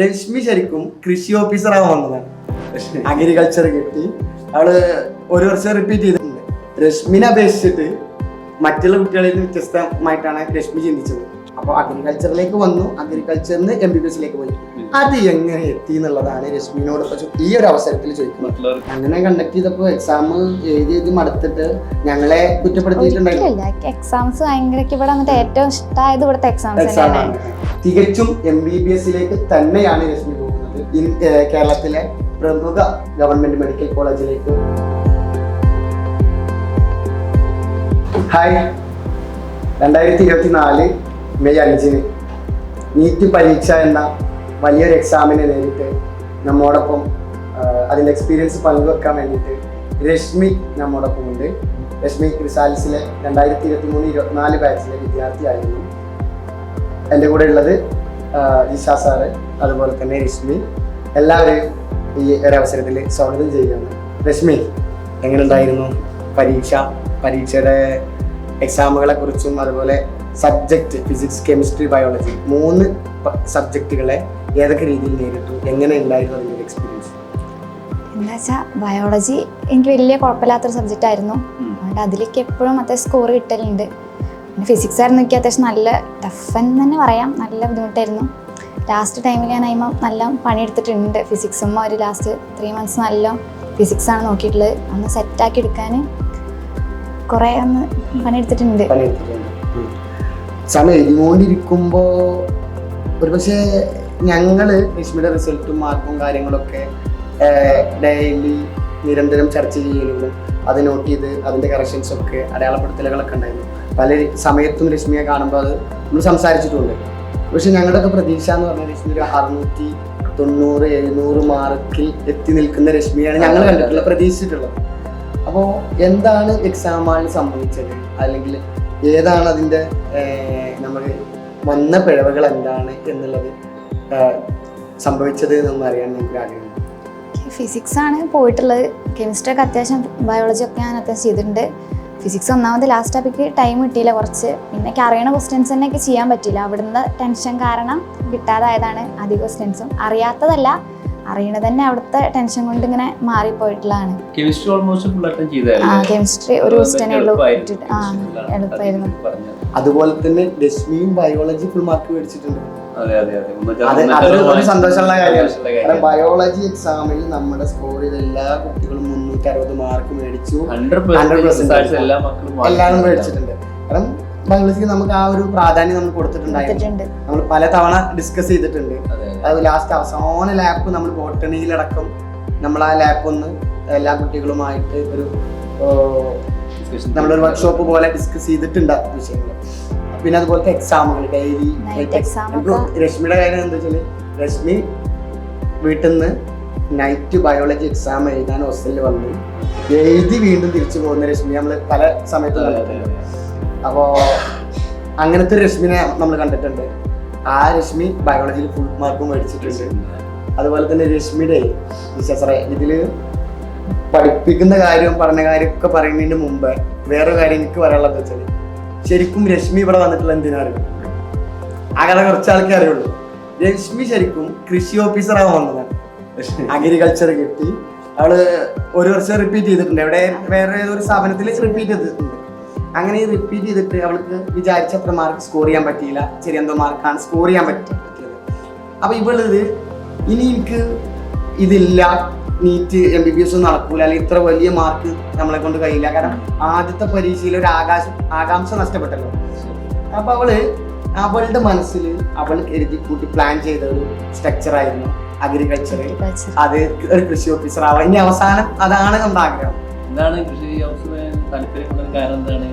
രശ്മി ശരിക്കും കൃഷി ഓഫീസർ ആവാൻ വന്നതാണ് അഗ്രികൾച്ചർ കിട്ടി. അവൾ ഒരു വർഷം റിപ്പീറ്റ് ചെയ്തിട്ടുണ്ട്. രശ്മിനെ അപേക്ഷിച്ചിട്ട് മറ്റുള്ള കുട്ടികളിൽ വ്യത്യസ്തമായിട്ടാണ് രശ്മി ചിന്തിച്ചത്. അപ്പോൾ അഗ്രികൾച്ചറിലേക്ക് വന്നു. അഗ്രികൾച്ചറിൽ നിന്ന് എം ബി ബി എസിലേക്ക് പോയി. അത് എങ്ങനെ എത്തി എന്നുള്ളതാണ് രശ്മിനോട് ഇപ്പൊ ഈ ഒരു അവസരത്തിൽ ചോദിക്കുന്നത്. അങ്ങനെ കണ്ടക്ട് ചെയ്തപ്പോ എക്സാം എഴുതി എഴുതി മടുത്തിട്ട് ഞങ്ങളെ കുറ്റപ്പെടുത്തിയിട്ടുണ്ടായിരുന്നു എക്സാംസ് ഭയങ്കര ഇവിടെ വന്നിട്ട് ഏറ്റവും ഇഷ്ടമായത് ഇവിടുത്തെ എക്സാംസ് എക്സാം തികച്ചും എം ബി ബി എസിലേക്ക് തന്നെയാണ് രശ്മി പോകുന്നത്. ഇൻ- കേരളത്തിലെ പ്രമുഖ ഗവൺമെന്റ് മെഡിക്കൽ കോളേജിലേക്ക്. ഹായ്. രണ്ടായിരത്തി ഇരുപത്തി നാല് മെയ് അഞ്ചിന് നീറ്റ് പരീക്ഷ എന്ന വലിയൊരു എക്സാമിനെ നേരിട്ട് നമ്മോടൊപ്പം അതിന്റെ എക്സ്പീരിയൻസ് പങ്കുവെക്കാൻ വേണ്ടിയിട്ട് രശ്മി നമ്മോടൊപ്പം ഉണ്ട്. രശ്മി ക്രിസാലിസിലെ രണ്ടായിരത്തി ഇരുപത്തി മൂന്ന് ഇരുപത്തിനാല് ബാച്ചിലെ വിദ്യാർത്ഥിയായിരുന്നു. എന്റെ കൂടെ ഉള്ളത് ജിഷ സാറ് അതുപോലെ തന്നെ രശ്മി. എല്ലാവരെയും ഈ ഒരു അവസരത്തിൽ സ്വാഗതം ചെയ്യുകയാണ്. രശ്മി എങ്ങനെയുണ്ടായിരുന്നു പരീക്ഷ? പരീക്ഷയുടെ എക്സാമുകളെ കുറിച്ചും അതുപോലെ സബ്ജക്റ്റ് ഫിസിക്സ് കെമിസ്ട്രി ബയോളജി മൂന്ന് സബ്ജക്റ്റുകളെ ഏതൊക്കെ രീതിയിൽ നേരിട്ടു? എങ്ങനെ ഉണ്ടായിരുന്നു അതിന്റെ എക്സ്പീരിയൻസ് എന്താ വെച്ചാൽ ബയോളജി എനിക്ക് വലിയ കുഴപ്പമില്ലാത്തൊരു സബ്ജക്റ്റ് ആയിരുന്നു. അതുകൊണ്ട് അതിലേക്ക് എപ്പോഴും അത്യാവശ്യം സ്കോർ കിട്ടലുണ്ട്. പിന്നെ ഫിസിക്സ് ആയിരുന്നു എനിക്ക് അത്യാവശ്യം നല്ല ടഫ് എന്ന് തന്നെ പറയാം. നല്ല ബുദ്ധിമുട്ടായിരുന്നു. ലാസ്റ്റ് ടൈമിൽ ഞാൻ അതിമ നല്ല പണിയെടുത്തിട്ടുണ്ട്. ഫിസിക്സും ഒരു ലാസ്റ്റ് ത്രീ മന്ത്സ് നല്ല ഫിസിക്സ് ആണ് നോക്കിയിട്ടുള്ളത്. ഒന്ന് സെറ്റാക്കി എടുക്കാൻ കുറേ ഒന്ന് പണിയെടുത്തിട്ടുണ്ട്. പണിയെടുത്തിട്ടുണ്ട്. സമയം എഴുതിക്കൊണ്ടിരിക്കുമ്പോൾ ഒരുപക്ഷെ ഞങ്ങൾ രശ്മിയുടെ റിസൾട്ടും മാർക്കും കാര്യങ്ങളൊക്കെ ഡെയിലി നിരന്തരം ചർച്ച ചെയ്യലും അത് നോട്ട് ചെയ്ത് അതിന്റെ കറക്ഷൻസ് ഒക്കെ അടയാളപ്പെടുത്തലുകളൊക്കെ ഉണ്ടായിരുന്നു. പല സമയത്തും രശ്മിയെ കാണുമ്പോൾ അത് നമ്മൾ സംസാരിച്ചിട്ടുണ്ട്. പക്ഷെ ഞങ്ങളുടെയൊക്കെ പ്രതീക്ഷ എന്ന് പറഞ്ഞാൽ രശ്മി ഒരു അറുന്നൂറ്റി തൊണ്ണൂറ് എഴുന്നൂറ് മാർക്കിൽ എത്തി നിൽക്കുന്ന രശ്മിയാണ് ഞങ്ങൾ കണ്ടിട്ടുള്ളത് പ്രതീക്ഷിച്ചിട്ടുള്ളത്. അപ്പോൾ എന്താണ് എക്സാം ആണ് സംഭവിച്ചത്? അല്ലെങ്കിൽ ഏതാണ് അതിന്റെ നമ്മൾ വന്ന പിഴവുകൾ എന്താണ് എന്നുള്ളത് സംഭവിച്ചത് എന്നൊന്നും അറിയാൻ ഞങ്ങൾക്ക് ആഗ്രഹം ഫിസിക്സ് ആണ് പോയിട്ടുള്ളത്. കെമിസ്ട്രി ഒക്കെ അത്യാവശ്യം ബയോളജി ഒക്കെ ഞാൻ അത്യാവശ്യം ചെയ്തിട്ടുണ്ട്. ഫിസിക്സ് ഒന്നാമത് ലാസ്റ്റ് ടോപ്പിക്ക് ടൈം കിട്ടിയില്ല കുറച്ച്. പിന്നെ എനിക്ക് അറിയണ ക്വസ്റ്റ്യൻസ് തന്നെ ഒക്കെ ചെയ്യാൻ പറ്റില്ല അവിടുന്ന് ടെൻഷൻ കാരണം കിട്ടാതായതാണ് അധിക ക്വസ്റ്റ്യൻസും അറിയാത്തതല്ല അറിയണത് തന്നെ അവിടുത്തെ ടെൻഷൻ കൊണ്ട് ഇങ്ങനെ മാറിപ്പോയിട്ടുള്ളതാണ്. കെമിസ്ട്രി ഓൾമോസ്റ്റ് ഫുൾ അറ്റൻഡ് ആ കെമിസ്ട്രി ഒരു ക്വസ്റ്റ്യനേ ഉള്ളൂ എളുപ്പമായിരുന്നു. അതുപോലെ തന്നെ രശ്മിയും ബയോളജി ഫുൾ മാർക്ക് മേടിച്ചിട്ടുണ്ട്. അതെ അതൊരു ഒരു സന്തോഷമുള്ള കാര്യമാണ്. ബയോളജി എക്സാമിൽ നമ്മുടെ സ്കോർ ചെയ്ത എല്ലാ കുട്ടികളും മുന്നൂറ്റി അറുപത് മാർക്ക് മേടിച്ചു 100% 100% results എല്ലാ മക്കളും എല്ലാവരും. മേടിച്ചിട്ടുണ്ട്. കാരണം ബയോളജിക്ക് നമുക്ക് ആ ഒരു പ്രാധാന്യം നമ്മൾ കൊടുത്തിട്ടുണ്ടായിരുന്നു. നമ്മൾ പല തവണ ഡിസ്കസ് ചെയ്തിട്ടുണ്ട്. അതെ, ലാസ്റ്റ് അവസാന ലാപ്പ് നമ്മൾ ബോട്ടണിയിലടക്കം നമ്മൾ ആ ലാപ്പ് ഒന്ന് എല്ലാ കുട്ടികളുമായിട്ട് ഒരു നമ്മളൊരു വർക്ക്ഷോപ്പ് പോലെ ഡിസ്കസ് ചെയ്തിട്ടുണ്ട് വിഷയങ്ങൾ പിന്നെ അതുപോലത്തെ എക്സാമുകൾ ഡെയിലി. രശ്മിയുടെ കാര്യം എന്താ വെച്ചാൽ രശ്മി വീട്ടിൽ നിന്ന് നൈറ്റ് ബയോളജി എക്സാം എഴുതാൻ ഹോസ്റ്റലിൽ വന്നു എഴുതി വീണ്ടും തിരിച്ചു പോകുന്ന രശ്മി നമ്മൾ പല സമയത്തും കണ്ടിട്ടുണ്ട് അതെ. അപ്പോ അങ്ങനത്തെ ഒരു രശ്മിനെ നമ്മൾ കണ്ടിട്ടുണ്ട് ആ രശ്മി ബയോളജിയിൽ ഫുൾ മാർക്കും മേടിച്ചിട്ടുണ്ട് അതുപോലെ തന്നെ രശ്മിയുടെ സാറേ ഇതിൽ പഠിപ്പിക്കുന്ന കാര്യവും പഠന കാര്യമൊക്കെ പറയുന്നതിന് മുമ്പ് വേറൊരു കാര്യം എനിക്ക് പറയാനുള്ളത് വെച്ചാൽ ശരിക്കും രശ്മി ഇവിടെ വന്നിട്ടുള്ള എന്തിനാ അറിയാം? അങ്ങനെ കുറച്ച് ആൾക്കേ അറിയുള്ളൂ. രശ്മി ശരിക്കും കൃഷി ഓഫീസർ ആവാൻ വന്നതാണ്. അഗ്രികൾച്ചർ കിട്ടി. അവൾ ഒരു വർഷം റിപ്പീറ്റ് ചെയ്തിട്ടുണ്ട്. എവിടെ വേറെ ഏതൊരു സ്ഥാപനത്തിൽ റിപ്പീറ്റ് ചെയ്തിട്ടുണ്ട്. അങ്ങനെ റിപ്പീറ്റ് ചെയ്തിട്ട് അവൾക്ക് വിചാരിച്ചത്ര മാർക്ക് സ്കോർ ചെയ്യാൻ പറ്റിയില്ല. ചെറിയ എന്തോ മാർക്കാണ് സ്കോർ ചെയ്യാൻ പറ്റി പറ്റിയത് അപ്പൊ ഇവളിത് ഇനി എനിക്ക് ഇതില്ല. NEET M B B S ഒന്നും നടക്കൂല. അല്ലെങ്കിൽ ഇത്ര വലിയ മാർക്ക് നമ്മളെ കൊണ്ട് കഴിയില്ല. കാരണം ആദ്യത്തെ പരീക്ഷയിൽ ഒരു ആകാശം ആകാംക്ഷ നഷ്ടപ്പെട്ടല്ലോ. അപ്പൊ അവൾ അവളുടെ മനസ്സിൽ അവൾ എഴുതി കൂട്ടി പ്ലാൻ ചെയ്ത ഒരു സ്ട്രക്ചർ ആയിരുന്നു. അഗ്രികൾച്ചർ അത് ഒരു കൃഷി ഓഫീസർ ആവാം ഇനി അവസാനം അതാണ് നമ്മുടെ ആഗ്രഹം. എന്താണ് കൃഷി കാരണം എന്താണ്?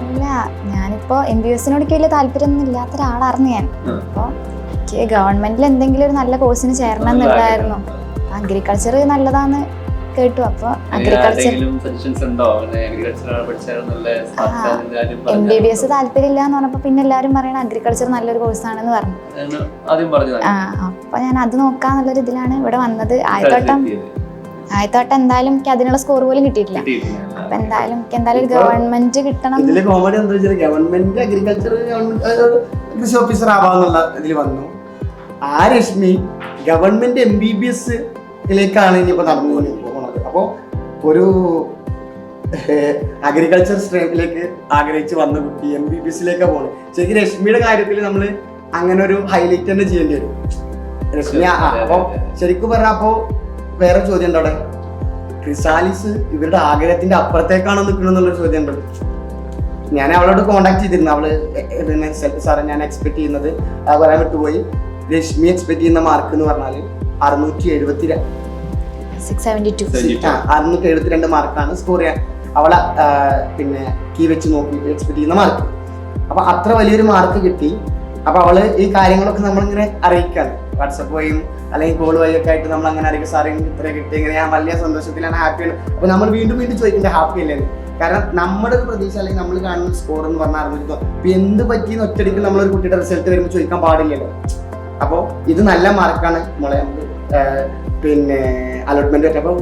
അല്ല ഞാനിപ്പോ എം ബി എസിനോട് വലിയ താല്പര്യമൊന്നും ഇല്ലാത്ത ഒരാളായിരുന്നു ഞാൻ. അപ്പോൾ എനിക്ക് ഗവൺമെന്റിൽ എന്തെങ്കിലും ഒരു നല്ല കോഴ്സിന് ചേരണം എന്നുള്ളതായിരുന്നു. അഗ്രികൾച്ചർ നല്ലതാന്ന് കേട്ടു. അപ്പൊ agriculture M B B S താല്പര്യം താല്പര്യമില്ല എന്ന് പറഞ്ഞപ്പോൾ പിന്നെ എല്ലാരും പറയണ അഗ്രികൾച്ചർ നല്ലൊരു കോഴ്സാണെന്ന് പറഞ്ഞു. ആദ്യം പറഞ്ഞത് ആ അപ്പൊ ഞാൻ അത് നോക്കാന്നുള്ളൊരു ഇതിലാണ് ഇവിടെ വന്നത്. ആദ്യത്തോട്ടം ആദ്യത്തോട്ടം എന്തായാലും എനിക്ക് അതിനുള്ള സ്കോർ പോലും കിട്ടിയിട്ടില്ല. അപ്പൊ എന്തായാലും എനിക്ക് എന്തായാലും ഗവൺമെന്റ് കിട്ടണം. ഇതിൽ കോമഡി എന്താ വെച്ചാൽ ഗവൺമെന്റ് അഗ്രികൾച്ചർ കൃഷി ഓഫീസർ ആവാന്നുള്ള ഇതിൽ വന്നു. ആ Reshmi government M B B എസിലേക്കാണ് ഇനിയിപ്പോൾ നടന്നു പോകുന്നത് അപ്പോൾ ഒരു അഗ്രികൾച്ചർ സ്ട്രീമിലേക്ക് ആഗ്രഹിച്ച് വന്ന കുട്ടി എം ബി ബി എസിലേക്കാണ് പോകുന്നത് ശരിക്കും രശ്മിയുടെ കാര്യത്തിൽ നമ്മൾ അങ്ങനെ ഒരു ഹൈലൈറ്റ് തന്നെ ചെയ്യേണ്ടി വരും. രശ്മി അപ്പോൾ ശരിക്കും പറഞ്ഞാൽ അപ്പോൾ വേറെ ചോദ്യം ഉണ്ട് അവിടെ? ക്രിസാലിസ് ഇവരുടെ ആഗ്രഹത്തിന്റെ അപ്പുറത്തേക്കാണോ നിൽക്കണം എന്നുള്ളൊരു ചോദ്യം ഉണ്ട്. ഞാൻ അവളോട് കോണ്ടാക്ട് ചെയ്തിരുന്നു. അവൾ പിന്നെ സാറേ ഞാൻ എക്സ്പെക്ട് ചെയ്യുന്നത് പറയാൻ വിട്ടുപോയി. രശ്മി എക്സ്പെക്ട് ചെയ്യുന്ന മാർക്ക് എന്ന് പറഞ്ഞാൽ അറുന്നൂറ്റി എഴുപത്തി അറുന്നൂറ്റി എഴുപത്തിരണ്ട് മാർക്കാണ് സ്കോർ ചെയ്യാൻ. അവളെ പിന്നെ കീ വെച്ച് നോക്കി എക്സ്പെക്ട് ചെയ്യുന്ന മാർക്ക് അപ്പൊ അത്ര വലിയൊരു മാർക്ക് കിട്ടി. അപ്പൊ അവൾ ഈ കാര്യങ്ങളൊക്കെ നമ്മളിങ്ങനെ അറിയിക്കാണ്. വാട്സപ്പ് വഴിയും അല്ലെങ്കിൽ കോൾ വഴിയൊക്കെ ആയിട്ട് നമ്മൾ അങ്ങനെ അറിയിക്കും സാറേ ഇത്ര കിട്ടി ഇങ്ങനെ ഞാൻ വലിയ സന്തോഷത്തിലാണ് ഹാപ്പിയാണ് അപ്പൊ നമ്മൾ വീണ്ടും വീണ്ടും ചോദിക്കേണ്ട ഹാപ്പി അല്ലേ? കാരണം നമ്മുടെ ഒരു പ്രതീക്ഷ അല്ലെങ്കിൽ നമ്മൾ കാണുന്ന സ്കോർ എന്ന് പറഞ്ഞാൽ അറിഞ്ഞിരിക്കും ഇപ്പൊ എന്ത് പറ്റിയെന്ന് ഒറ്റടിക്ക് നമ്മളൊരു കുട്ടിയുടെ റിസൾട്ട് വരുമ്പോൾ ചോദിക്കാൻ പാടില്ലല്ലോ. അപ്പോൾ ഇത് നല്ല മാർക്കാണ് മോളെ നമുക്ക് പിന്നെ അലോട്ട്മെന്റ് പറ്റപ്പോൾ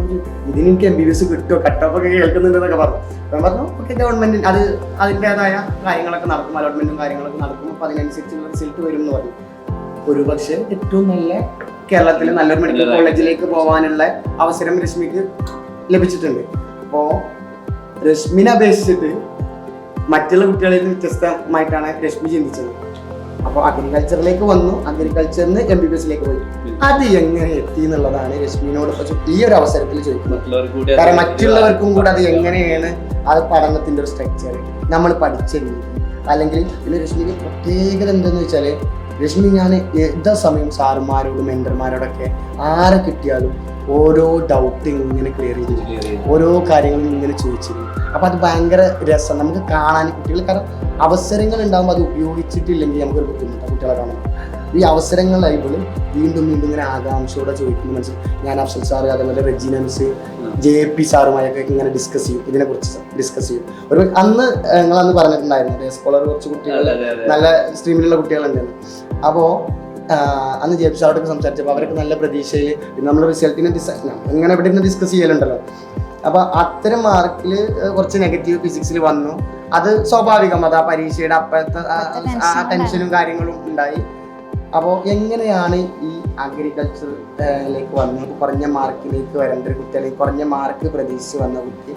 ഇതിന് എനിക്ക് എം ബി ബി എസ് കിട്ടുമോ കട്ടപ്പ് ഒക്കെ കേൾക്കുന്നുണ്ടെന്നൊക്കെ പറഞ്ഞു. ഞാൻ പറഞ്ഞു ഓക്കെ ഗവൺമെന്റ് അത് അതിന്റെതായ കാര്യങ്ങളൊക്കെ നടക്കും അലോട്ട്മെന്റും കാര്യങ്ങളൊക്കെ നടക്കും. അപ്പോൾ അതിനനുസരിച്ചുള്ള റിസൾട്ട് വരും എന്ന് പറഞ്ഞു. ഒരു പക്ഷേ ഏറ്റവും നല്ല കേരളത്തിലെ നല്ലൊരു മെഡിക്കൽ കോളേജിലേക്ക് പോകാനുള്ള അവസരം രശ്മിക്ക് ലഭിച്ചിട്ടുണ്ട്. അപ്പോൾ രശ്മിനെ അപേക്ഷിച്ചിട്ട് മറ്റുള്ള കുട്ടികളിൽ നിന്ന് വ്യത്യസ്തമായിട്ടാണ് രശ്മി ചിന്തിച്ചത്. അപ്പോൾ അഗ്രികൾച്ചറിലേക്ക് വന്നു. അഗ്രികൾച്ചറിന് എം ബി ബി എസിലേക്ക് പോയി. അത് എങ്ങനെ എത്തി എന്നുള്ളതാണ് രശ്മിനോട് ഈ ഒരു അവസരത്തിൽ ചോദിക്കുന്നത്. കാരണം മറ്റുള്ളവർക്കും കൂടെ അത് എങ്ങനെയാണ് ആ പഠനത്തിന്റെ ഒരു സ്ട്രക്ചർ നമ്മൾ പഠിച്ച രീതി അല്ലെങ്കിൽ പിന്നെ രശ്മിക്ക് പ്രത്യേകത എന്തെന്ന് വെച്ചാൽ രശ്മി ഞാൻ ഏതാ സമയം സാറുമാരോടും മെന്റർമാരോടൊക്കെ ആരെ കിട്ടിയാലും ഓരോ ഡൗട്ട് ഇങ്ങനെ ക്ലിയർ ചെയ്ത്. ഓരോ കാര്യങ്ങളും ഇങ്ങനെ ചോദിച്ചിരുന്നു. അപ്പൊ അത് ഭയങ്കര രസം. നമുക്ക് കാണാൻ കുട്ടികൾ കാരണം അവസരങ്ങൾ ഉണ്ടാകുമ്പോൾ അത് ഉപയോഗിച്ചിട്ടില്ലെങ്കിൽ നമുക്കൊരു ബുദ്ധിമുട്ടാണ്. കുട്ടികളെ കാണാൻ ഈ അവസരങ്ങൾ പോലും വീണ്ടും വീണ്ടും ഇങ്ങനെ ആകാംക്ഷയോടെ ചോദിക്കുന്നു മനസ്സിൽ. ഞാൻ അഫ്സൽ സാറ് അതേപോലെ റെജിനൻസ് ജെ പി സാറുമായൊക്കെ ഇങ്ങനെ ഡിസ്കസ് ചെയ്യും. ഇതിനെ കുറിച്ച് ഡിസ്കസ് ചെയ്യും. ഒരു അന്ന് നിങ്ങൾ അന്ന് പറഞ്ഞിട്ടുണ്ടായിരുന്നു ഡേ സ്കോളർ കുറച്ച് കുട്ടികൾ. നല്ല സ്ട്രീമിലുള്ള കുട്ടികളുണ്ടെന്ന്. അപ്പോൾ അന്ന് ജെ പി സാറോടൊക്കെ സംസാരിച്ചപ്പോൾ അവരൊക്കെ നല്ല പ്രതീക്ഷയിൽ നമ്മൾ റിസൾട്ടിനെ ഡിസ് ഇങ്ങനെ ഇവിടെ നിന്ന് ഡിസ്കസ് ചെയ്യലുണ്ടല്ലോ. അപ്പോൾ അത്തരം മാർക്കിൽ കുറച്ച് നെഗറ്റീവ് ഫിസിക്സിൽ വന്നു. അത് സ്വാഭാവികം. അത് ആ പരീക്ഷയുടെ അപ്പോഴത്തെ ആ- ടെൻഷനും കാര്യങ്ങളും ഉണ്ടായി. അപ്പോൾ എങ്ങനെയാണ് ഈ അഗ്രികൾച്ചറിലേക്ക് വന്ന് കുറഞ്ഞ മാർക്കിലേക്ക് വരേണ്ട ഒരു കുട്ടി അല്ലെങ്കിൽ കുറഞ്ഞ മാർക്ക് പ്രതീക്ഷിച്ച് വന്ന കുട്ടി?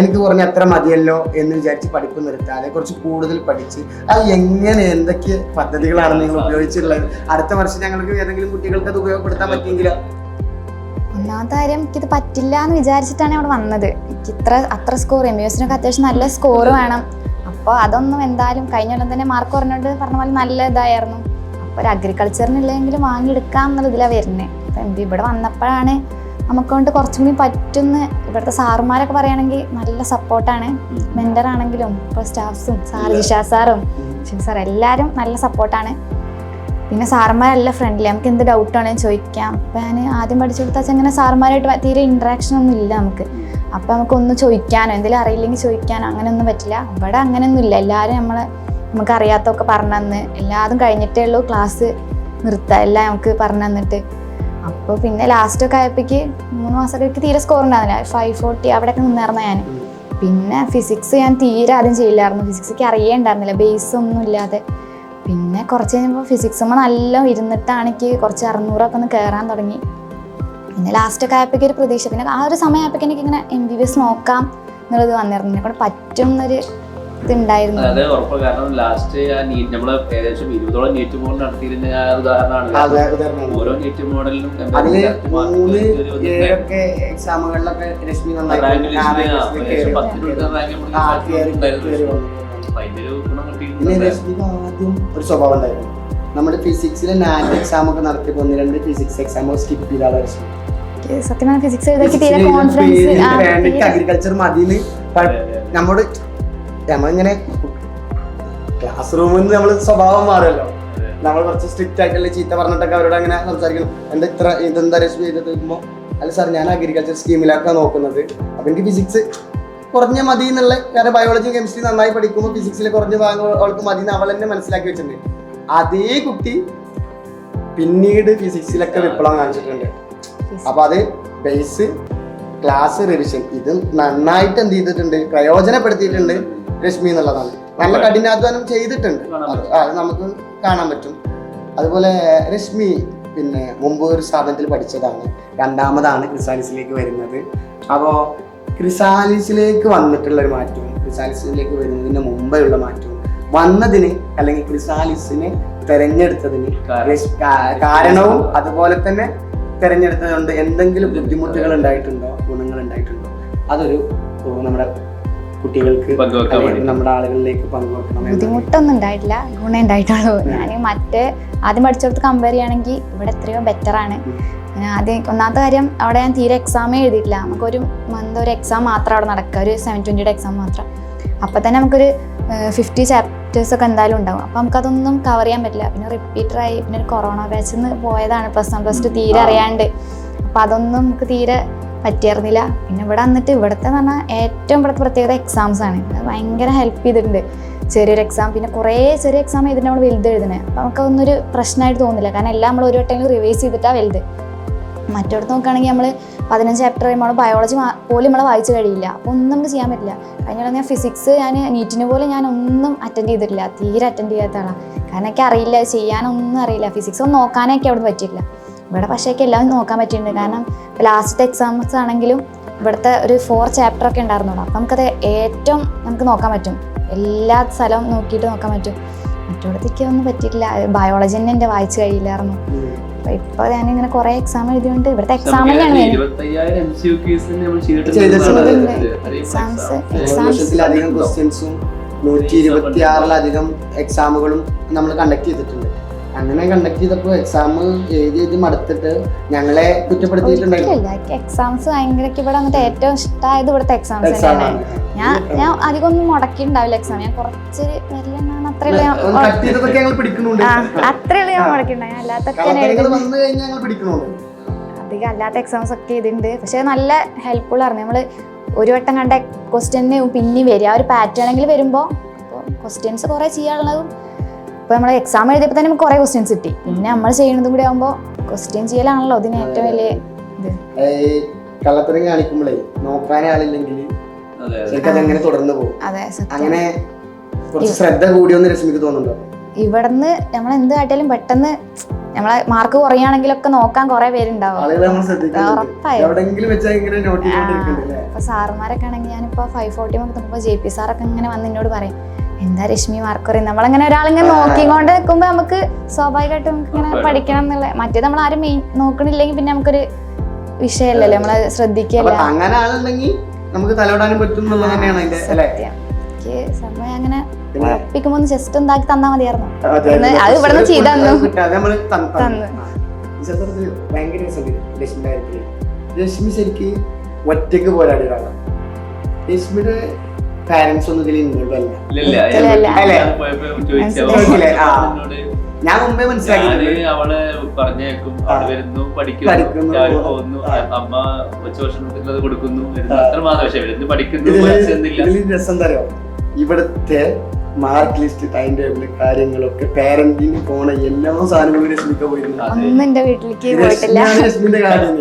എനിക്ക് കുറഞ്ഞ അത്ര മതിയല്ലോ എന്ന് വിചാരിച്ച് പഠിപ്പ് നിർത്താതെ കുറച്ച് കൂടുതൽ പഠിച്ച്. അത് എങ്ങനെ എന്തൊക്കെ പദ്ധതികളാണ് നിങ്ങൾ ഉപയോഗിച്ചിട്ടുള്ളത്? അടുത്ത വർഷം ഞങ്ങൾക്ക് ഏതെങ്കിലും കുട്ടികൾക്ക് അത് ഉപയോഗപ്പെടുത്താൻ പറ്റിയെങ്കിലോ? ഒന്നാമത്തെ കാര്യം എനിക്കിത് പറ്റില്ല എന്ന് വിചാരിച്ചിട്ടാണ് ഇവിടെ വന്നത്. എനിക്ക് ഇത്ര അത്ര സ്കോർ എം ബി എസിനൊക്കെ അത്യാവശ്യം നല്ല സ്കോർ വേണം. അപ്പോൾ അതൊന്നും എന്തായാലും കഴിഞ്ഞ കൊല്ലം തന്നെ മാർക്ക് കുറഞ്ഞോണ്ട് പറഞ്ഞ പോലെ നല്ല ഇതായിരുന്നു. ഒരു അഗ്രികൾച്ചറിനില്ലെങ്കിലും വാങ്ങിയെടുക്കാം എന്നുള്ള ഇതിലാണ് വരുന്നത് അപ്പം എന്ത് ഇവിടെ വന്നപ്പോഴാണ് നമുക്കൊണ്ട് കുറച്ചും കൂടി പറ്റുന്ന. ഇവിടുത്തെ സാറുമാരൊക്കെ പറയുകയാണെങ്കിൽ നല്ല സപ്പോർട്ടാണ് മെന്റർ ആണെങ്കിലും ഇപ്പോൾ സ്റ്റാഫ്സും സാർ ജിഷ സാറും ശിവ സാർ എല്ലാവരും നല്ല സപ്പോർട്ടാണ് പിന്നെ സാറന്മാരെല്ലാം ഫ്രണ്ട്ലി നമുക്ക് എന്ത് ഡൗട്ട് ആണെങ്കിലും ചോദിക്കാം. അപ്പം ഞാൻ ആദ്യം പഠിച്ചു കൊടുത്താൽ അങ്ങനെ സാറന്മാരായിട്ട് തീരെ ഇൻട്രാക്ഷൻ ഒന്നും ഇല്ല നമുക്ക്. അപ്പം നമുക്കൊന്ന് ചോദിക്കാനോ എന്തെങ്കിലും അറിയില്ലെങ്കിൽ ചോദിക്കാനോ അങ്ങനെയൊന്നും പറ്റില്ല. ഇവിടെ അങ്ങനെയൊന്നും ഇല്ല. എല്ലാവരും നമ്മൾ നമുക്ക് അറിയാത്തൊക്കെ പറഞ്ഞു തന്ന് എല്ലാതും കഴിഞ്ഞിട്ടേ ഉള്ളൂ. ക്ലാസ് നിർത്തുക എല്ലാം നമുക്ക് പറഞ്ഞു തന്നിട്ട് അപ്പോൾ പിന്നെ ലാസ്റ്റൊക്കെ ആയപ്പോഴേക്ക് മൂന്ന് മാസത്തേക്ക് തീരെ സ്കോർ ഉണ്ടായിരുന്നില്ല. ഫൈവ് ഫോർട്ടി അവിടെയൊക്കെ നിന്നായിരുന്നു ഞാൻ. പിന്നെ ഫിസിക്സ് ഞാൻ തീരെ ആദ്യം ചെയ്യില്ലായിരുന്നു. ഫിസിക്സ് അറിയേ ഉണ്ടായിരുന്നില്ല. ബേസ് ഒന്നും ഇല്ലാതെ. പിന്നെ കുറച്ച് കഴിഞ്ഞപ്പോൾ ഫിസിക്സുമ്പോൾ നല്ല ഇരുന്നിട്ടാണ് എനിക്ക് കുറച്ച് അറുന്നൂറൊക്കെ ഒന്ന് കയറാൻ തുടങ്ങി. പിന്നെ ലാസ്റ്റൊക്കെ ആയപ്പോഴേക്കും ഒരു പ്രതീക്ഷ. പിന്നെ ആ ഒരു സമയമായപ്പോഴേക്കും എനിക്ക് ഇങ്ങനെ എം ബി ബി എസ് നോക്കാം എന്നുള്ളത് വന്നിരുന്നു. എന്നെ കൊണ്ട് പറ്റും എന്നൊരു ഇതുണ്ടായിരുന്നു അതെ ഉറപ്പ്. കാരണം ലാസ്റ്റ് ആ നീറ്റ് നമ്മൾ ഏകദേശം ഇരുപതോളം നീറ്റ് മോഡൽ നടത്തിയിരുന്ന ആ ഉദാഹരണമാണ്. അതെ ഉദാഹരണമാണ് ഓരോ നീറ്റ് മോഡലിനും. ഏഴൊക്കെ എക്സാമുകളിലൊക്കെ രശ്മി ഉണ്ടായിരുന്നു. ഒരു രശ്മിക്ക് ആദ്യം സ്വഭാവം ഉണ്ടായിരുന്നു. നമ്മുടെ ഫിസിക്സിൽ നാല് എക്സാം ഒക്കെ നടത്തിയപ്പോൾ ഒന്ന് രണ്ട് ഫിസിക്സ് എക്സാം സ്കിപ്പ് ചെയ്താലും രശ്മി. ഫിസിക്സ് എഴുതാക്കി തീരെ കോൺഫിഡൻസ് വേണ്ടിക്ക് അഗ്രികൾച്ചർ മതി. നമ്മോട് നമ്മളിങ്ങനെ ക്ലാസ് റൂമിൽ നിന്ന് നമ്മൾ സ്വഭാവം മാറുമല്ലോ നമ്മൾ കുറച്ച് സ്ട്രിക്റ്റ് ആയിട്ടുള്ള ചീത്ത പറഞ്ഞിട്ടൊക്കെ അവരോട് അങ്ങനെ സംസാരിക്കണം എന്താ ഇത്ര ഇതെന്താ രശ്മി ചെയ്ത് ചോദിക്കുമ്പോൾ അല്ല സാർ ഞാൻ അഗ്രികൾച്ചർ സ്കീമിലൊക്കെ നോക്കുന്നത്. അപ്പൊ എനിക്ക് ഫിസിക്സ് കുറഞ്ഞ മതി എന്നുള്ള കാരണം ബയോളജി കെമിസ്ട്രി നന്നായി പഠിക്കുമ്പോൾ ഫിസിക്സിലെ കുറഞ്ഞ ഭാഗങ്ങൾ അവൾക്ക് മതി എന്ന് അവൾ തന്നെ മനസ്സിലാക്കി വെച്ചിട്ടുണ്ട്. അതേ കുട്ടി പിന്നീട് ഫിസിക്സിലൊക്കെ വിപ്ലവം കാണിച്ചിട്ടുണ്ട് അപ്പൊ അത് ബേസ് ക്ലാസ് റിവിഷൻ ഇത് നന്നായിട്ട് എന്ത് ചെയ്തിട്ടുണ്ട്? പ്രയോജനപ്പെടുത്തിയിട്ടുണ്ട്. രശ്മി എന്നുള്ളതാണ്. നല്ല കഠിനാധ്വാനം ചെയ്തിട്ടുണ്ട്. അത് നമുക്ക് കാണാൻ പറ്റും. അതുപോലെ രശ്മി പിന്നെ മുമ്പ് ഒരു സ്ഥാപനത്തിൽ പഠിച്ചതാണ്. രണ്ടാമതാണ് ക്രിസാലിസിലേക്ക് വരുന്നത്. അപ്പോൾ ക്രിസാലിസിലേക്ക് വന്നിട്ടുള്ള ഒരു മാറ്റവും ക്രിസാലിസിലേക്ക് വരുന്നതിന് മുമ്പേ ഉള്ള മാറ്റവും വന്നതിന് അല്ലെങ്കിൽ ക്രിസാലിസിനെ തെരഞ്ഞെടുത്തതിന് കാരണം. കാരണവും അതുപോലെ തന്നെ തെരഞ്ഞെടുത്തതുകൊണ്ട് എന്തെങ്കിലും ബുദ്ധിമുട്ടുകൾ. ഉണ്ടായിട്ടുണ്ടോ ഗുണങ്ങൾ ഉണ്ടായിട്ടുണ്ടോ? അതൊരു നമ്മുടെ കുട്ടികൾക്ക് നമ്മുടെ ആളുകളിലേക്ക് പങ്കുവെക്കണം. ബുദ്ധിമുട്ടൊന്നും ഉണ്ടായിട്ടില്ല. ഗുണം ഉണ്ടായിട്ടുള്ളൂ. ഞാൻ മറ്റേ ആദ്യം പഠിച്ചെടുത്ത് കമ്പയർ ചെയ്യുകയാണെങ്കിൽ ഇവിടെ എത്രയോ ബെറ്റർ ആണ്. ഞാൻ ആദ്യം ഒന്നാമത്തെ കാര്യം അവിടെ ഞാൻ തീരെ എക്സാമേ എഴുതിയിട്ടില്ല. നമുക്കൊരു മന്ത് ഒരു എക്സാം മാത്രം അവിടെ നടക്കുക. ഒരു സെവൻ ട്വന്റിയുടെ എക്സാം മാത്രം. അപ്പോൾ തന്നെ നമുക്കൊരു ഫിഫ്റ്റി ചാപ്റ്റേഴ്സ് ഒക്കെ എന്തായാലും ഉണ്ടാവും. അപ്പോൾ നമുക്കതൊന്നും കവർ ചെയ്യാൻ പറ്റില്ല. പിന്നെ റിപ്പീറ്ററായി പിന്നെ ഒരു കൊറോണ ബാച്ചിൽ നിന്ന് പോയതാണ്. പ്ലസ് വൺ പ്ലസ് ടു തീരെ അറിയാണ്ട്. അപ്പോൾ അതൊന്നും നമുക്ക് തീരെ പറ്റിയിരുന്നില്ല പിന്നെ ഇവിടെ വന്നിട്ട് ഇവിടുത്തെ എന്ന് പറഞ്ഞാൽ ഏറ്റവും ഇവിടുത്തെ പ്രത്യേകത എക്സാംസ് ആണ്. ഭയങ്കര ഹെൽപ്പ് ചെയ്തിട്ടുണ്ട്. ചെറിയൊരു എക്സാം പിന്നെ കുറേ ചെറിയ എക്സാം ചെയ്തിട്ട് നമ്മൾ വലുത് എഴുതുന്നത് അപ്പോൾ നമുക്കതൊന്നൊരു പ്രശ്നമായിട്ട് തോന്നില്ല. കാരണം എല്ലാം നമ്മൾ ഒരു വട്ടം റിവൈസ് ചെയ്തിട്ടാണ് വലുത്. മറ്റോടത്ത് നോക്കുകയാണെങ്കിൽ നമ്മൾ പതിനഞ്ച് ചാപ്റ്റർ നമ്മൾ ബയോളജി പോലും നമ്മൾ വായിച്ച് കഴിയില്ല. അപ്പോൾ ഒന്നും നമുക്ക് ചെയ്യാൻ പറ്റില്ല. കഴിഞ്ഞ ഞാൻ ഫിസിക്സ് ഞാൻ നീറ്റിന് പോലും ഞാൻ ഒന്നും അറ്റൻഡ് ചെയ്തിട്ടില്ല. തീരെ അറ്റൻഡ് ചെയ്യാത്ത ആളാണ് കാരണം എനിക്ക് അറിയില്ല ചെയ്യാനൊന്നും അറിയില്ല. ഫിസിക്സ് ഒന്നും നോക്കാനൊക്കെ അവിടെ പറ്റിയില്ല ഇവിടെ പക്ഷേ എല്ലാവരും എല്ലാം നോക്കാൻ പറ്റിയിട്ടുണ്ട്. കാരണം ലാസ്റ്റ് എക്സാംസ് ആണെങ്കിലും ഇവിടുത്തെ ഒരു ഫോർ ചാപ്റ്റർ ഒക്കെ ഉണ്ടായിരുന്നുള്ളൂ അപ്പം നമുക്കത് ഏറ്റവും നമുക്ക് നോക്കാൻ പറ്റും. എല്ലാ സ്ഥലവും നോക്കിയിട്ട് നോക്കാൻ പറ്റും. മറ്റിടത്തേക്ക് ഒന്നും പറ്റിയിട്ടില്ല. ബയോളജി തന്നെ എന്റെ വായിച്ചു കഴിയില്ലായിരുന്നു. അപ്പൊ ഇപ്പൊ ഞാനിങ്ങനെ കുറെ എക്സാം എഴുതിയുണ്ട് ഇവിടുത്തെ എക്സാം തന്നെയാണ് എക്സാംസ് ഇരുപത്തയ്യായിരം എം സി യു കേസ് നമ്മൾ ചെയ്തിട്ടുണ്ട്. ചെയ്തിട്ടുണ്ട്. Exams, ഒരു exams. ലക്ഷത്തിലധികം ക്വസ്റ്റ്യൻസും നൂറ്റി ഇരുപത്തി ആറിലധികം എക്സാമുകളും നമ്മൾ കണ്ടക്ട് ചെയ്തിട്ടുണ്ട്. അങ്ങനെ കണ്ടക്ട് ചെയ്തപ്പോൾ എക്സാം എഴുതി എഴുതി മടുത്തിട്ട് ഞങ്ങളെ കുറ്റപ്പെടുത്തിയിട്ടുണ്ടായിരുന്നു എക്സാംസ് ഭയങ്കര ഇവിടെ വന്നിട്ട് ഏറ്റവും ഇഷ്ടമായത് ഇവിടുത്തെ എക്സാംസ് തന്നെയാണ്. ഞാൻ ഞാൻ അധികം ഒന്നും മുടക്കിണ്ടാവില്ല എക്സാം ഞാൻ കുറച്ച് അത്രയുള്ള ഞാൻ അത്രയുള്ള അല്ലാത്തൊക്കെ അധികം അല്ലാത്ത എക്സാംസ് ഒക്കെ ചെയ്തിട്ടുണ്ട്. പക്ഷെ നല്ല ഹെൽപ്ഫുൾ ആയിരുന്നു നമ്മൾ ഒരു വട്ടം കണ്ട ക്വസ്റ്റ്യന് പിന്നെ വരിക. ആ ഒരു പാറ്റേൺ എങ്കിലും വരുമ്പോൾ ക്വസ്റ്റ്യൻസ് കുറേ ചെയ്യാനുള്ളതും ഇപ്പോൾ നമ്മൾ എക്സാം എഴുതിയപ്പോൾ തന്നെ നമുക്ക് കുറേ ക്വസ്റ്റ്യൻസ് കിട്ടി. പിന്നെ നമ്മൾ ചെയ്യുന്നതും കൂടി ആകുമ്പോൾ ക്വസ്റ്റ്യൻ ചെയ്യലാണല്ലോ അതിന് ഏറ്റവും വലിയ ഇത്. കള്ളത്തരം കാണിക്കുമ്പോഴേ നോക്കാൻ ആളില്ലെങ്കിൽ അതെങ്ങനെ തുടർന്ന് പോകും. അതെ അങ്ങനെ കുറച്ച് ശ്രദ്ധ കൂടിയൊന്ന് രശ്മിക്ക് തോന്നുന്നുണ്ടോ? ഇവിടുന്ന് നമ്മൾ എന്ത് കാട്ടിയാലും പെട്ടെന്ന് നമ്മളെ മാർക്ക് കുറയുകയാണെങ്കിലൊക്കെ നോക്കാൻ കുറേ പേരുണ്ടാവും. അപ്പൊ സാറുമാരൊക്കെ ആണെങ്കിൽ ഞാനിപ്പോ ഫൈവ് ഫോർട്ടി നോക്കുമ്പോൾ ജെ പി സാറൊക്കെ ഇങ്ങനെ വന്ന് എന്നോട് പറയും എന്താ രശ്മി മാർക്ക് പറയും നമ്മളങ്ങനെ ഒരാളിങ്ങനെ നോക്കിക്കൊണ്ട് നിൽക്കുമ്പോൾ നമുക്ക് സ്വാഭാവികമായിട്ടും നമുക്ക് ഇങ്ങനെ. പഠിക്കണം എന്നുള്ള മറ്റേത് നമ്മൾ ആരും മെയിൻ നോക്കണില്ലെങ്കിൽ പിന്നെ നമുക്കൊരു വിഷയമല്ലല്ലോ. നമ്മൾ ശ്രദ്ധിക്കല്ല. അങ്ങനെ ആളുണ്ടെങ്കിൽ നമുക്ക് തലോടാനും പറ്റും എന്നുള്ളത് തന്നെയാണ് അതിന്റെ എനിക്ക് സമയം അങ്ങനെ ഉറപ്പിക്കുമ്പോ ജസ്റ്റ് ഉണ്ടാക്കി തന്നാ മതിയായിരുന്നു. അതെ, ഇവിടെ നിന്ന് നമ്മൾ തന്നു. രശ്മി ശരിക്ക് ഒറ്റയ്ക്ക് പോരാടിയ രശ്മിയുടെ പാരന്റ്സ് ഒന്നും ഇതിൽ ഇൻവോൾവ് അല്ല. ഇല്ല, ഇല്ല. അല്ലേ? ഞാൻ മുമ്പേ മനസ്സിലാക്കി മനസ്സിലാക്കിയിട്ടുണ്ട് അവളെ പറഞ്ഞേക്കും അവിടെ വരുന്നു പഠിക്കുന്നു പഠിക്കുന്നു. രാവിലെ പോകുന്നു ആ. അമ്മ കൊടുക്കുന്നു മാത്രം വരുന്നു പഠിക്കുന്നു രസം തരോ ഇവിടുത്തെ മാർക്ക് ലിസ്റ്റ് ടൈം ടേബിൾ കാര്യങ്ങളൊക്കെ പാരന്റിന് പോണ എല്ലാ സാധനങ്ങളും രശ്മിക്ക പോയിരുന്നു. രശ്മിന്റെ കാര്യം.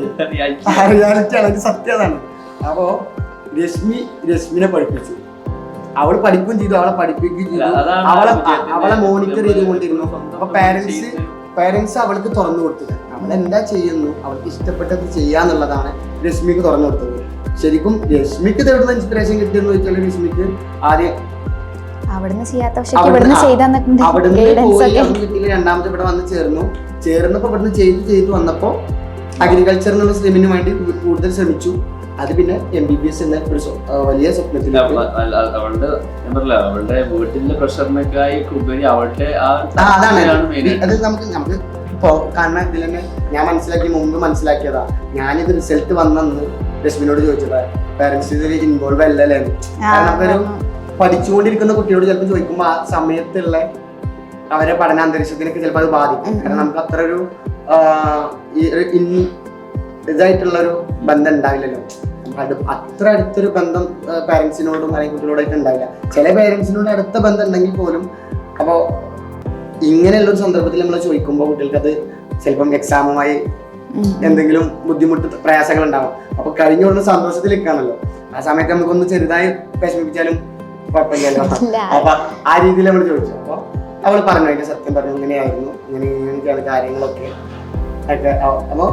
സത്യതാണ്. അപ്പോ രശ്മി രശ്മിനെ പഠിപ്പിച്ചു. അവൾ പഠിക്കുകയും ചെയ്തു അവളെ പഠിപ്പിക്കുകയും ചെയ്തു. അവളെ അവളെ മോണിറ്റർ ചെയ്തുകൊണ്ടിരുന്നു അപ്പൊ പാരന്റ്സ് പാരന്റ്സ് അവൾക്ക് തുറന്നു കൊടുത്തത്. നമ്മൾ എന്താ ചെയ്യുന്നു? അവൾക്ക് ഇഷ്ടപ്പെട്ടത് ചെയ്യാന്നുള്ളതാണ് രശ്മിക്ക് തുറന്നു കൊടുത്തത്. ശരിക്കും രശ്മിക്ക് ഇതെവിടുന്ന ഇൻസ്പിറേഷൻ കിട്ടിയെന്ന് വെച്ചാൽ രശ്മിക്ക് ആദ്യം അവിടുന്ന് ചെയ്യാത്ത പക്ഷെ ഇവിടുന്ന് രണ്ടാമത്തെ ഇവിടെ വന്ന് ചേർന്നു. ചേർന്നപ്പോ ഇവിടുന്ന് ചെയ്ത് ചെയ്ത് വന്നപ്പോ അഗ്രികൾച്ചർ എന്നുള്ള സ്ട്രീമിന് വേണ്ടി കൂടുതൽ ശ്രമിച്ചു. അത് പിന്നെ എം ബി ബി എസ് എന്ന ഒരു വലിയ സ്വപ്നത്തിൽ അവളുടെ അവളുടെ വീട്ടിലെ പ്രഷറിനേക്കായി ഉപരി അവളുടെ അത് നമുക്ക് നമുക്ക് ഇപ്പോ കാരണം ഇതിൽ തന്നെ ഞാൻ മനസ്സിലാക്കി മുമ്പ് മനസ്സിലാക്കിയതാ. ഞാനിത് റിസൾട്ട് വന്നെന്ന് രശ്മിനോട് ചോദിച്ചതാ. പാരന്റ്സ് ഇതിൽ ഇൻവോൾവ് അല്ലല്ലേ നമുക്കൊരു പഠിച്ചുകൊണ്ടിരിക്കുന്ന കുട്ടിയോട് ചിലപ്പോൾ ചോദിക്കുമ്പോൾ ആ സമയത്തുള്ള അവരെ പഠന അന്തരീക്ഷത്തിനൊക്കെ ചിലപ്പോൾ അത് ബാധിക്കും. കാരണം നമുക്ക് അത്ര ഒരു ഇതായിട്ടുള്ള ഒരു ബന്ധം ഉണ്ടാവില്ലല്ലോ. അടു- അത്ര അടുത്തൊരു ബന്ധം പാരൻസിനോടും അല്ലെങ്കിൽ കുട്ടികളോടായിട്ട് ഉണ്ടാവില്ല. ചില പേരൻസിനോട് അടുത്ത ബന്ധം ഉണ്ടെങ്കിൽ പോലും അപ്പോൾ ഇങ്ങനെയുള്ള ഒരു സന്ദർഭത്തിൽ നമ്മൾ ചോദിക്കുമ്പോൾ കുട്ടികൾക്ക് അത് ചിലപ്പം എക്സാമുമായി എന്തെങ്കിലും ബുദ്ധിമുട്ട് പ്രയാസങ്ങൾ ഉണ്ടാവും അപ്പൊ കഴിഞ്ഞ ഉടനെ സന്തോഷത്തിലേക്കാണല്ലോ ആ സമയത്ത് നമുക്കൊന്ന് ചെറുതായി വിഷമിപ്പിച്ചാലും കുഴപ്പമില്ലല്ലോ. അപ്പൊ ആ രീതിയിൽ നമ്മൾ ചോദിച്ചു. അപ്പൊ അവൾ പറഞ്ഞു അതിന്റെ സത്യം പറഞ്ഞു ഇങ്ങനെയായിരുന്നു ഇങ്ങനെ ഇങ്ങനെയൊക്കെയാണ് കാര്യങ്ങളൊക്കെ. ഒക്കെ അപ്പൊ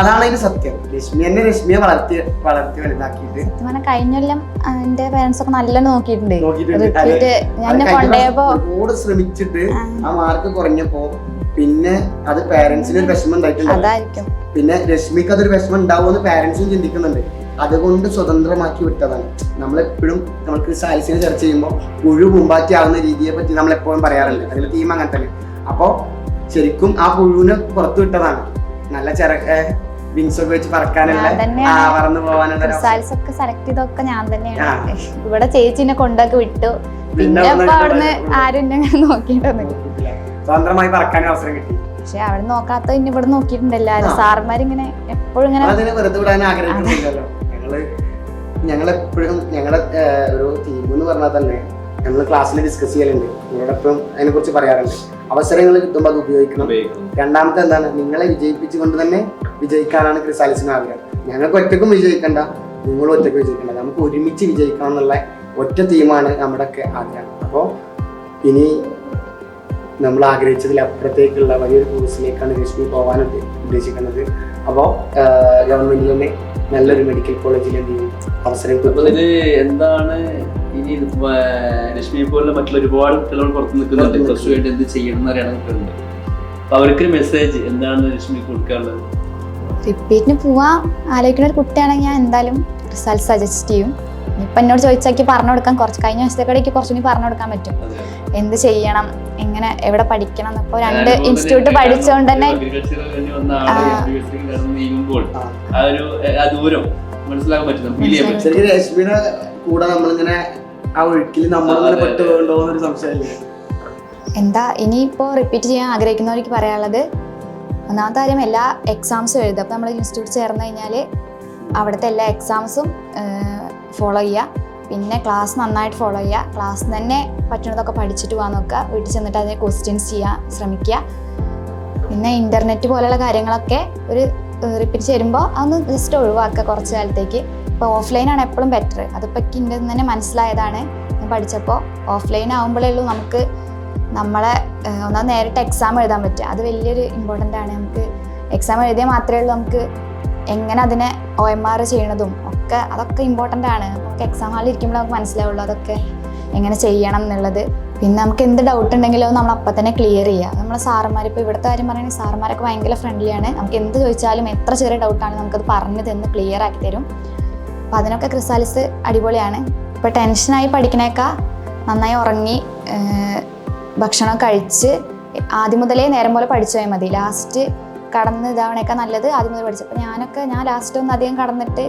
അതാണ് അതിന്റെ സത്യം. രശ്മി എന്നെ രശ്മിയെ വളർത്തി വളർത്തി വലുതാക്കിയിട്ട്. സത്യം പറഞ്ഞാൽ കഴിഞ്ഞ കൊല്ലം എന്റെ പേരൻസ് ഒക്കെ നല്ല നോക്കിയിട്ടുണ്ട്. റിപ്പീറ്റ് ഞാൻ കൊണ്ടുപോയപ്പോ ഒരുപാട് ശ്രമിച്ചിട്ട് ആ. മാർക്ക് കുറഞ്ഞപ്പോ പിന്നെ അത് പേരൻസിന് ഒരു വിഷമം ഉണ്ടായിട്ടുണ്ട്. പിന്നെ രശ്മിക്ക് അതൊരു വിഷമം ഉണ്ടാവുമെന്ന് പേരൻസും ചിന്തിക്കുന്നുണ്ട്. അതുകൊണ്ട് സ്വതന്ത്രമാക്കി വിട്ടതാണ്. നമ്മളെപ്പോഴും നമുക്ക് സാലിസിനെ ചർച്ച ചെയ്യുമ്പോൾ പുഴു പൂമ്പാറ്റി ആവുന്ന രീതിയെ പറ്റി നമ്മൾ എപ്പോഴും പറയാറുണ്ട്. അതിൽ തീം അങ്ങനെ തന്നെ. അപ്പോൾ ശരിക്കും ആ പുഴുവിനെ പുറത്തു വിട്ടതാണ്. നല്ല ചെറുക്ക വിങ്സ് ഒക്കെ വെച്ച് പറക്കാനുള്ള ആ, പറന്നു. റിസാൽസ് ഒക്കെ സെലക്ട് ചെയ്തൊക്കെ ഞാൻ തന്നെയാണ്. ഇവിടെ ചേച്ചിനെ കൊണ്ടൊക്കെ വിട്ടു. പിന്നെ അവിടുന്ന് ആരും നോക്കിയിട്ടൊന്നുമില്ല സ്വതന്ത്രമായി പറക്കാൻ അവസരം കിട്ടി. പക്ഷെ അവിടെ നോക്കാത്ത ഇനി ഇവിടെ നോക്കിയിട്ടുണ്ട് എല്ലാരും ഇങ്ങനെ സാറന്മാരിങ്ങനെ എപ്പോഴും ഇങ്ങനെ വെറുതെ വിടാൻ ആഗ്രഹിക്കുന്നില്ലല്ലോ. ഞങ്ങൾ ഞങ്ങളെപ്പോഴും ഞങ്ങളുടെ ഞങ്ങളെ ഒരു ടീം എന്ന് പറഞ്ഞാൽ തന്നെ ഞങ്ങൾ ക്ലാസ്സിൽ ഡിസ്കസ് ചെയ്യലുണ്ട്. നിങ്ങളോടൊപ്പം അതിനെ കുറിച്ച് പറയാറുണ്ട്. അവസരങ്ങൾ കിട്ടുമ്പോൾ അത് ഉപയോഗിക്കണം. രണ്ടാമത്തെ എന്താണ്? നിങ്ങളെ വിജയിപ്പിച്ചുകൊണ്ട് തന്നെ വിജയിക്കാനാണ് ക്രിസാലിസിന് ആഗ്രഹം. ഞങ്ങൾക്ക് ഒറ്റക്കും വിജയിക്കണ്ട. നിങ്ങളും ഒറ്റയ്ക്ക് വിജയിക്കണ്ട. നമുക്ക് ഒരുമിച്ച് വിജയിക്കണം എന്നുള്ള ഒറ്റ തീമാണ് നമ്മുടെ ഒക്കെ ആഗ്രഹം. അപ്പോൾ ഇനി നമ്മൾ ആഗ്രഹിച്ചതിൽ അപ്പുറത്തേക്കുള്ള വലിയൊരു കോഴ്സിലേക്കാണ് രശ്മി പോകാൻ ഉദ്ദേശിക്കുന്നത്. അപ്പോൾ ഗവൺമെന്റിൽ തന്നെ നല്ലൊരു മെഡിക്കൽ കോളേജിൽ എന്ത് ചെയ്യും? അവസരം എന്താണ് ഇനി രശ്മിയെ പോലുള്ള മറ്റുള്ള ഒരുപാട് കുട്ടികൾ പുറത്ത് നിൽക്കുന്നുണ്ട്. പ്ലസ് ടു ആയിട്ട് എന്ത് ചെയ്യണം എന്ന് അറിയണം കുട്ടികളുണ്ട് അപ്പൊ അവർക്കൊരു മെസ്സേജ് എന്താണ് ലക്ഷ്മി കൊടുക്കാനുള്ളത്? റിപ്പീറ്റിന് പോവാൻ ആലോചിക്കുന്ന ഒരു കുട്ടിയാണെങ്കിൽ ഞാൻ എന്തായാലും റിസൾട്ട് സജസ്റ്റ് ചെയ്യും. ഇപ്പൊ എന്നോട് ചോദിച്ചാക്കി പറഞ്ഞു കൊടുക്കാൻ കുറച്ച് കഴിഞ്ഞ വർഷത്തേക്കടേക്ക് കുറച്ചുകൂടി പറഞ്ഞു കൊടുക്കാൻ പറ്റും. എന്ത് ചെയ്യണം? എങ്ങനെ? എവിടെ പഠിക്കണം എന്നിപ്പോ രണ്ട് ഇൻസ്റ്റിറ്റ്യൂട്ട് പഠിച്ചുകൊണ്ട് തന്നെ മനസ്സിലാക്കാൻ പറ്റും കൂടെ നമ്മളിങ്ങനെ ആ ഒഴുക്കിൽ നമ്മളിങ്ങനെ അതെ, അതെ. എന്നൊരു സംശയമില്ല. എന്താ ഇനിയിപ്പോൾ റിപ്പീറ്റ് ചെയ്യാൻ ആഗ്രഹിക്കുന്നവർക്ക് പറയാനുള്ളത് ഒന്നാമത്തെ കാര്യം എല്ലാ എക്സാംസും എഴുതുക. അപ്പോൾ നമ്മൾ ഇൻസ്റ്റിറ്റ്യൂട്ട് ചേർന്ന് കഴിഞ്ഞാൽ അവിടുത്തെ എല്ലാ എക്സാംസും ഫോളോ ചെയ്യുക. പിന്നെ ക്ലാസ് നന്നായിട്ട് ഫോളോ ചെയ്യുക. ക്ലാസ് തന്നെ പറ്റുന്നതൊക്കെ പഠിച്ചിട്ട് പോകാൻ നോക്കുക. വീട്ടിൽ ചെന്നിട്ട് അതിനെ ക്വസ്റ്റ്യൻസ് ചെയ്യാൻ ശ്രമിക്കുക. പിന്നെ ഇന്റർനെറ്റ് പോലെയുള്ള കാര്യങ്ങളൊക്കെ ഒരു റിപ്പീറ്റ് ചേരുമ്പോൾ അതൊന്ന് ജസ്റ്റ് ഒഴിവാക്കുക കുറച്ച് കാലത്തേക്ക്. ഇപ്പോൾ ഓഫ്ലൈനാണ് എപ്പോഴും ബെറ്റർ അതിപ്പോൾ എനിക്ക് തന്നെ മനസ്സിലായതാണ്. ഞാൻ പഠിച്ചപ്പോൾ ഓഫ്ലൈൻ ആകുമ്പോഴേ ഉള്ളൂ നമുക്ക് നമ്മളെ ഒന്നാമത് നേരിട്ട് എക്സാം എഴുതാൻ പറ്റുക. അത് വലിയൊരു ഇമ്പോർട്ടന്റ് ആണ്. നമുക്ക് എക്സാം എഴുതിയാൽ മാത്രമേ ഉള്ളൂ നമുക്ക് എങ്ങനെ അതിനെ ഒ എം ആർ ചെയ്യണതും ഒക്കെ അതൊക്കെ ഇമ്പോർട്ടന്റ് ആണ്. നമുക്ക് എക്സാം ഹാളിൽ ഇരിക്കുമ്പോൾ നമുക്ക് മനസ്സിലാവുള്ളൂ അതൊക്കെ എങ്ങനെ ചെയ്യണം എന്നുള്ളത്. പിന്നെ നമുക്ക് എന്ത് ഡൗട്ട് ഉണ്ടെങ്കിലും നമ്മൾ അപ്പം തന്നെ ക്ലിയർ ചെയ്യുക. നമ്മളെ സാറന്മാർ ഇപ്പോൾ ഇവിടുത്തെ കാര്യം പറയുകയാണെങ്കിൽ സാറന്മാരൊക്കെ ഭയങ്കര ഫ്രണ്ട്ലിയാണ് നമുക്ക് എന്ത് ചോദിച്ചാലും എത്ര ചെറിയ ഡൗട്ടാണ് നമുക്കത് പറഞ്ഞു തന്ന് ക്ലിയർ ആക്കി തരും. അപ്പോൾ അതിനൊക്കെ ക്രിസാലിസ് അടിപൊളിയാണ്. ഇപ്പോൾ ടെൻഷനായി പഠിക്കണേക്കാൾ നന്നായി ഉറങ്ങി ഭക്ഷണം കഴിച്ച് ആദ്യം മുതലേ നേരം പോലെ പഠിച്ചു പോയാൽ മതി. ലാസ്റ്റ് കടന്ന് ഇതാവണേക്കാൾ നല്ലത് ആദ്യം മുതൽ പഠിച്ചു. അപ്പോൾ ഞാനൊക്കെ ഞാൻ ലാസ്റ്റ് ഒന്നും അധികം കടന്നിട്ട്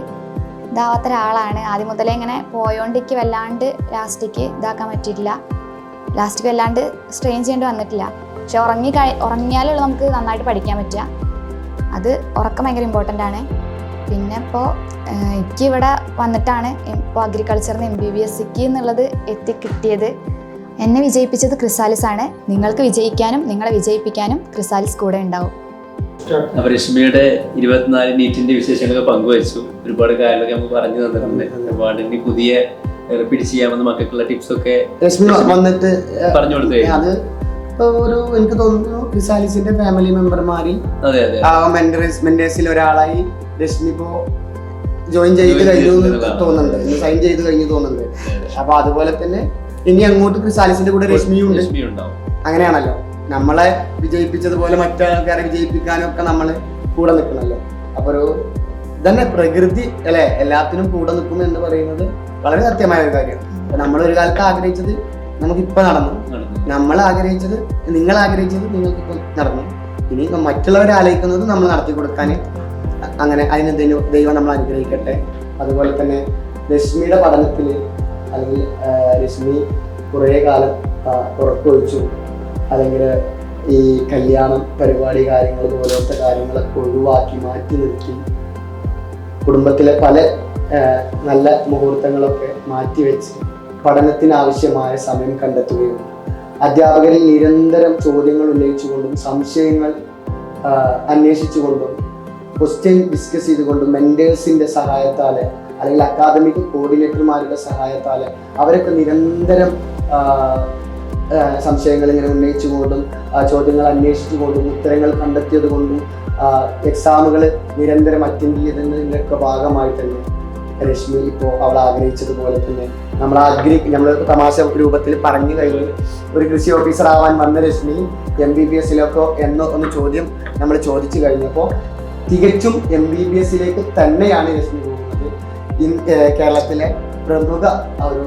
ഇതാവാത്ത ഒരാളാണ്. ആദ്യം മുതലേ ഇങ്ങനെ പോയോണ്ടിക്ക് വല്ലാണ്ട് ലാസ്റ്റിക്ക് ഇതാക്കാൻ പറ്റിയിട്ടില്ല. ലാസ്റ്റിക്ക് വല്ലാണ്ട് സ്ട്രെയിൻ ചെയ്യേണ്ടി വന്നിട്ടില്ല. പക്ഷെ ഉറങ്ങി കഴി ഉറങ്ങിയാലുള്ള നമുക്ക് നന്നായിട്ട് പഠിക്കാൻ പറ്റുക. അത് ഉറക്കം ഭയങ്കര ഇമ്പോർട്ടന്റ് ആണ്. പിന്നെ ഇപ്പോൾ എനിക്ക് ഇവിടെ വന്നിട്ടാണ് ഇപ്പോൾ അഗ്രികൾച്ചറിന് എം ബി ബി എസ് സിക്ക് എന്നുള്ളത് എത്തിക്കിട്ടിയത് എന്നെ വിജയിപ്പിച്ചത് ക്രിസാലിസ് ആണ്. നിങ്ങൾക്ക് വിജയിക്കാനും നിങ്ങളെ വിജയിപ്പിക്കാനും ക്രിസാലിസ് കൂടെ ഉണ്ടാവും. രശ്മിയുടെ ഇരുപത്തിനാല് നീറ്റിന്റെ വിശേഷങ്ങളൊക്കെ പങ്കുവച്ചു. ഒരുപാട് കാര്യങ്ങളൊക്കെ നമുക്ക് പറഞ്ഞു തന്നിട്ടുണ്ട്. ഒരുപാട് ഇനി പുതിയ റിപ്പീറ്റ് ചെയ്യാമെന്ന് മക്കൾക്കുള്ള ടിപ്സ് ഒക്കെ രശ്മി വന്നിട്ട് പറഞ്ഞു കൊടുത്തു. അത് ഒരു എനിക്ക് തോന്നുന്നു ക്രിസാലിസിന്റെ ഫാമിലി മെമ്പർമാരിൽ അതെ അതെ. ആ മെന്റേഴ്സ് മെന്റേഴ്സിൽ ഒരാളായി. രശ്മി ഇപ്പോ ജോയിൻ ചെയ്ത് കഴിഞ്ഞു തോന്നുന്നുണ്ട്. ഇന്ന് സൈൻ ചെയ്ത് കഴിഞ്ഞു തോന്നുന്നുണ്ട്. അപ്പൊ അതുപോലെ തന്നെ ഇനി അങ്ങോട്ട് ക്രിസാലിസിന്റെ കൂടെ രശ്മിയും ഉണ്ട്. അങ്ങനെയാണല്ലോ. നമ്മളെ വിജയിപ്പിച്ചതുപോലെ മറ്റാൾക്കാരെ വിജയിപ്പിക്കാനും ഒക്കെ നമ്മൾ കൂടെ നിൽക്കണല്ലോ. അപ്പൊ ഒരു ഇതന്നെ പ്രകൃതി അല്ലെ? എല്ലാത്തിനും കൂടെ നിൽക്കും എന്ന് പറയുന്നത് വളരെ സത്യമായ ഒരു കാര്യമാണ് നമ്മൾ ഒരു കാലത്ത് ആഗ്രഹിച്ചത് നമുക്കിപ്പോ നടന്നു. നടന്നു. നമ്മൾ ആഗ്രഹിച്ചത് നിങ്ങൾ ആഗ്രഹിച്ചത് നിങ്ങൾക്ക് ഇപ്പൊ നടന്നു. ഇനി മറ്റുള്ളവരെ ആലോചിക്കുന്നത് നമ്മൾ നടത്തി കൊടുക്കാൻ അങ്ങനെ അതിന് ദൈവം നമ്മൾ അനുഗ്രഹിക്കട്ടെ. അതുപോലെ തന്നെ രശ്മിയുടെ പഠനത്തിൽ അല്ലെങ്കിൽ രശ്മി കുറേ കാലം ഉറക്കൊഴിച്ചു. അല്ലെങ്കിൽ ഈ കല്യാണം പരിപാടി കാര്യങ്ങൾ പോലത്തെ കാര്യങ്ങളൊക്കെ ഒഴിവാക്കി മാറ്റി നിർത്തി. കുടുംബത്തിലെ പല നല്ല മുഹൂർത്തങ്ങളൊക്കെ മാറ്റിവെച്ച് പഠനത്തിനാവശ്യമായ സമയം കണ്ടെത്തുകയും അധ്യാപകരിൽ നിരന്തരം ചോദ്യങ്ങൾ ഉന്നയിച്ചുകൊണ്ടും സംശയങ്ങൾ അന്വേഷിച്ചുകൊണ്ടും ക്വസ്റ്റ്യൻ ഡിസ്കസ് ചെയ്തുകൊണ്ട് മെന്റേഴ്സിന്റെ സഹായത്താൽ അല്ലെങ്കിൽ അക്കാദമിക് കോർഡിനേറ്റർമാരുടെ സഹായത്താൽ അവരൊക്കെ നിരന്തരം സംശയങ്ങൾ ഇങ്ങനെ ഉന്നയിച്ചുകൊണ്ടും ചോദ്യങ്ങൾ അന്വേഷിച്ചുകൊണ്ടും ഉത്തരങ്ങൾ കണ്ടെത്തിയത് കൊണ്ടും എക്സാമുകൾ നിരന്തരം അറ്റൻഡ് ചെയ്തതിന്റെയൊക്കെ ഭാഗമായി തന്നെ രശ്മി ഇപ്പോൾ അവൾ ആഗ്രഹിച്ചതുപോലെ തന്നെ? നമ്മൾ ആഗ്രഹി നമ്മൾ തമാശ രൂപത്തിൽ പറഞ്ഞു കഴിഞ്ഞു. ഒരു കൃഷി ഓഫീസർ ആവാൻ വന്ന രശ്മി എം ബി ബി എസിലൊക്കെ ഒന്ന് ചോദ്യം നമ്മൾ ചോദിച്ചു കഴിഞ്ഞപ്പോൾ തികച്ചും എം ബി ബി എസിലേക്ക് തന്നെയാണ് രശ്മി പോകുന്നത്. കേരളത്തിലെ പ്രമുഖ ആ ഒരു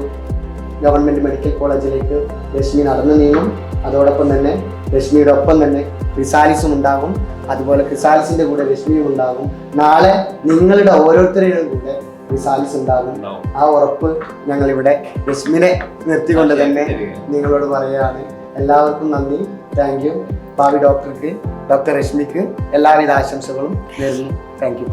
ഗവൺമെന്റ് മെഡിക്കൽ കോളേജിലേക്ക് രശ്മി നടന്നു നീങ്ങും. അതോടൊപ്പം തന്നെ രശ്മിയുടെ ഒപ്പം തന്നെ ക്രിസാലിസും ഉണ്ടാകും. അതുപോലെ ക്രിസാലിസിന്റെ കൂടെ രശ്മിയും ഉണ്ടാകും. നാളെ നിങ്ങളുടെ ഓരോരുത്തരുടെയും കൂടെ ക്രിസാലിസ് ഉണ്ടാകും. ആ ഉറപ്പ് ഞങ്ങൾ ഇവിടെ രശ്മിനെ നിർത്തിക്കൊണ്ട് തന്നെ നിങ്ങളോട് പറയുകയാണ്. എല്ലാവർക്കും നന്ദി. Thank you. ഭാവി ഡോക്ടർക്ക് ഡോക്ടർ രശ്മിക്ക് എല്ലാവിധ ആശംസകളും നേരുന്നു താങ്ക് യു.